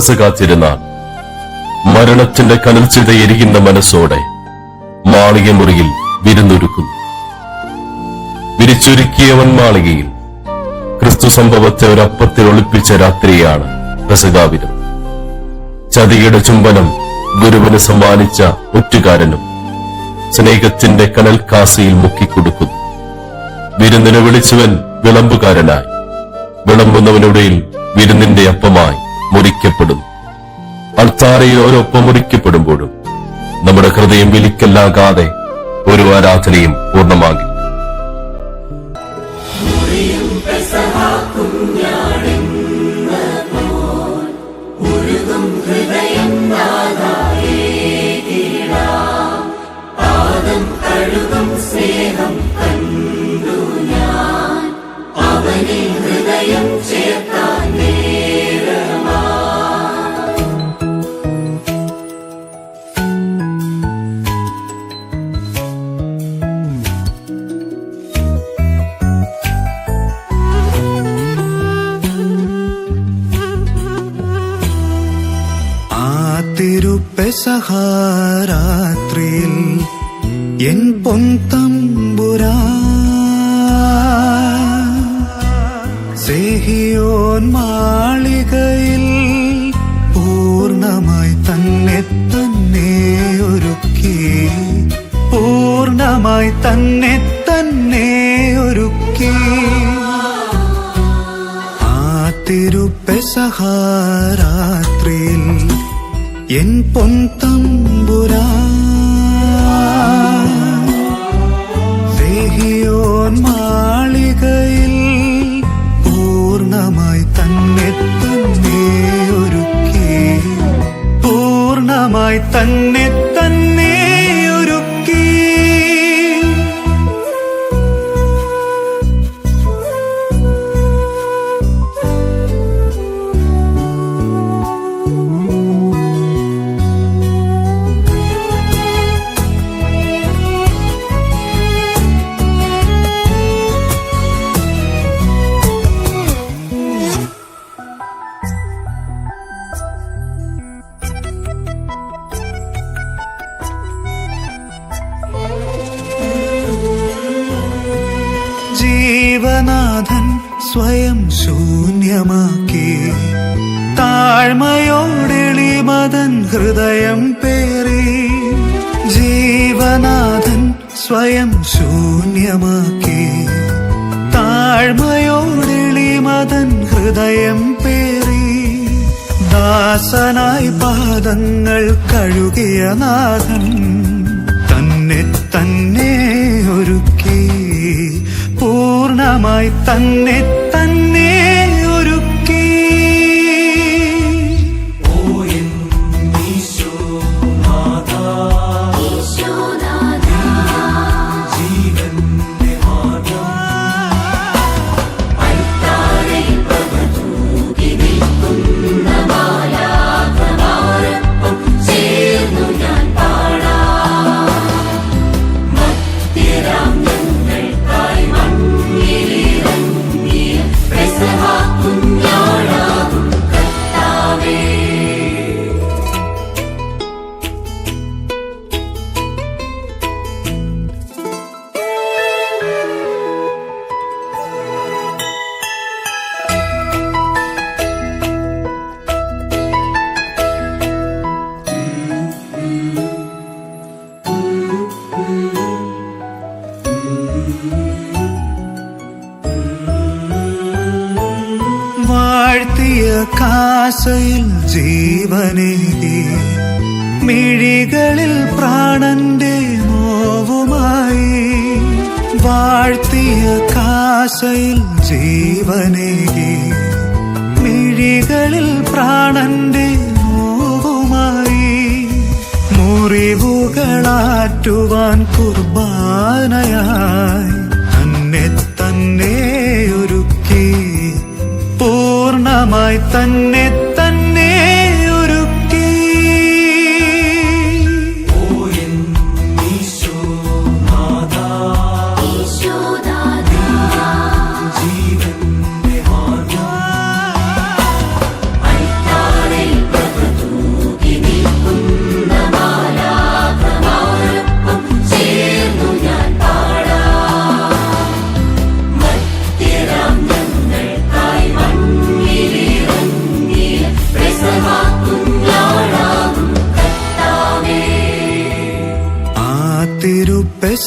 പെസകാത്തിരുന്നാൾ മരണത്തിന്റെ കനൽച്ചിത എരിയുന്ന മനസ്സോടെ മാളിക മുറിയിൽ വിരുന്നൊരുക്കുന്നു വിരിച്ചൊരുക്കിയവൻ മാളികയിൽ ക്രിസ്തു സംഭവത്തെ ഒരപ്പത്തിൽ ഒളിപ്പിച്ച രാത്രിയാണ് പെസകാവിനും ചതിയുടെ ചുംബനം ഗുരുവിന് സമ്മാനിച്ച ഒറ്റുകാരനും സ്നേഹത്തിന്റെ കനൽ കാസിയിൽ മുക്കിക്കൊടുക്കുന്നു വിരുന്നിനെ വിളിച്ചവൻ വിളമ്പുകാരനായി. വിളമ്പുന്നവനുടയിൽ വിരുന്നിന്റെ അപ്പമായി മുറിക്കപ്പെടുന്നു അൾത്താരയിൽ ഓരോപ്പം മുറിക്കപ്പെടുമ്പോഴും നമ്മുടെ ഹൃദയം വിലിക്കല്ലാകാതെ ഒരു ആരാധനയും പൂർണമാകില്ല. തിരുപ്പെസഹാരാത്രിയിൽ എൻ പൊൻതമ്പുരാ. സേഹിയോൻ മാളികയിൽ പൂർണമായി തന്നെ എൻ പൊൻതമ്പുരാ ജീവനാഥൻ സ്വയം ശൂന്യമാക്കി. താഴ്മയോടെളിമതൻ ഹൃദയം പേറി. ജീവനാഥൻ സ്വയം ശൂന്യമാക്കി. താഴ്മയോടെളിമതൻ ഹൃദയം പേറി. ദാസനായി പാദങ്ങൾ കഴുകിയ നാഥൻ തന്നെ പൂർണമായി വാഴ്ത്തിയ കാസയിൽ ജീവനേകി മിഴികളിൽ പ്രാണന്റെ നോവുമായി വാഴ്ത്തിയ കാസയിൽ ജീവനേകി മിഴികളിൽ പ്രാണന്റെ നോവുമായി മുറിവുകളാറ്റുവാൻ കുർബാനയായി തന്നെ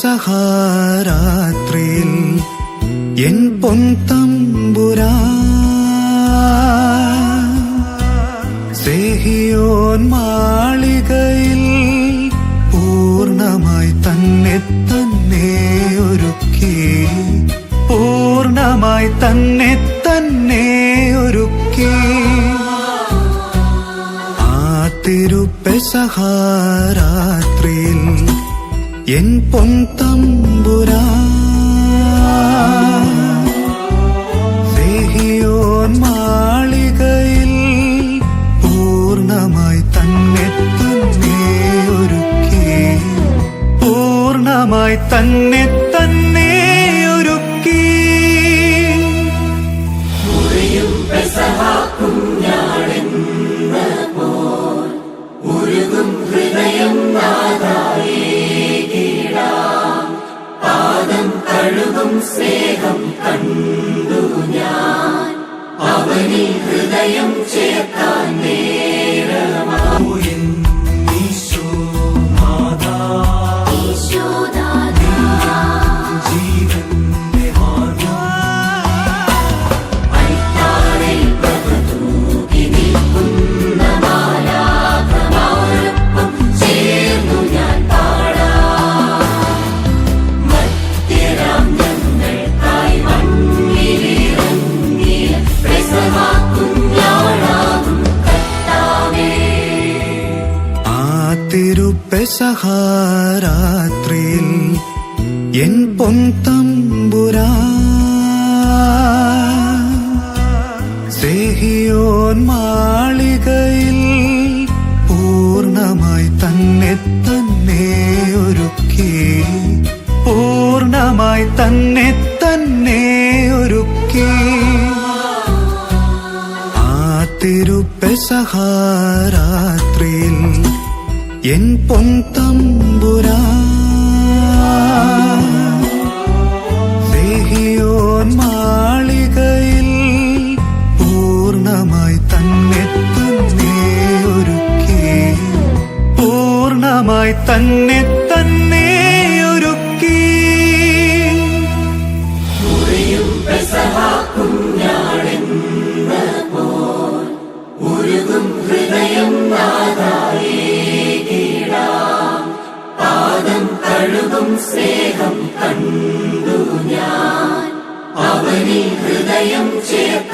പെസഹാരാത്രിയിൽ എൻ പൊൻതമ്പുരാ. സേഹിയോൻ മാളികയിൽ പൂർണമായി തന്നെ തന്നെ ഒരുക്കി. പൂർണമായി തന്നെ തന്നെ ഒരുക്കി. ആ തിരുപ്പെസഹാരാത്രിയിൽ എൻ പൊൻതമ്പുരാ. ദേഹിയോൻ മാളികയിൽ പൂർണമായി തന്നെ തന്നെ ഒരുക്കി. പൂർണമായി തന്നെ തന്നെ ഒരുക്കി ആ തിരുപ്പെസഹാരാത്രിയിൽ എൻ പൊൻതമ്പുരാ. സ്നേഹിയോൻ മാളികയിൽ പൂർണമായി തന്നെ തന്നെ ഒരുക്കി. പൂർണമായി തന്നെ തന്നെ ഒരുക്കി. ആ തിരുപ്പെസഹാരാത്രിയിൽ എൻ പൊൻതമ്പുരാ ദേഹിയോൻ മാളികയിൽ പൂർണമായി തന്നെ തന്നെ ഒരുക്കി. പൂർണമായി തന്നെ അവനിൽ ഹൃദയം ചേർക്കാൻ